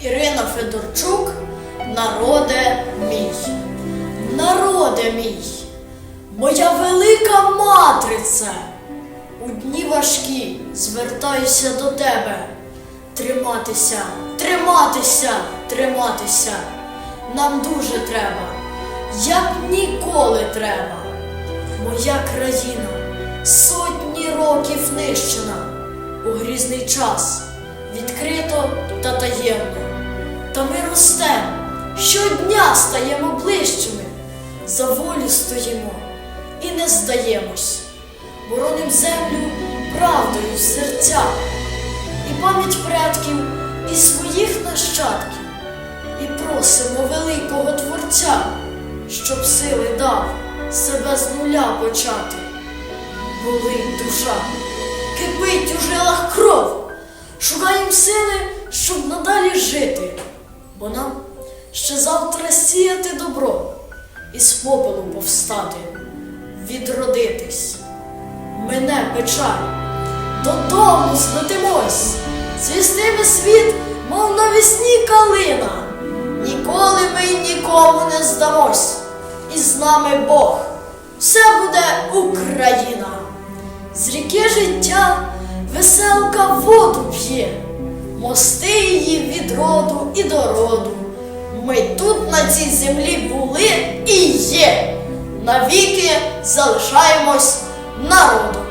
Ірина Федорчук, народе мій. Народе мій, моя велика матриця. У дні важкі звертаюся до тебе. Триматися, триматися, триматися. Нам дуже треба, як ніколи треба. Моя країна сотні років нищена у грізний час, відкрито та таємно. Та ми ростемо, щодня стаємо ближчими, за волю стоїмо і не здаємось, бороним землю правдою в серцях, і пам'ять предків, і своїх нащадків, і просимо великого Творця, щоб сили дав себе з нуля почати. Болить душа, кипить у жилах кров, шукаємо сили, щоб надалі жити, бо нам ще завтра сіяти добро і з попелу повстати, відродитись. Мене печаль, додому злетимось, цвістиме світ, мов навісні калина. Ніколи ми й нікому не здамось, і з нами Бог, все буде Україна. З ріки життя веселка воду п'є, мости її від роду і до роду. Ми тут на цій землі були і є. Навіки залишаємось народом.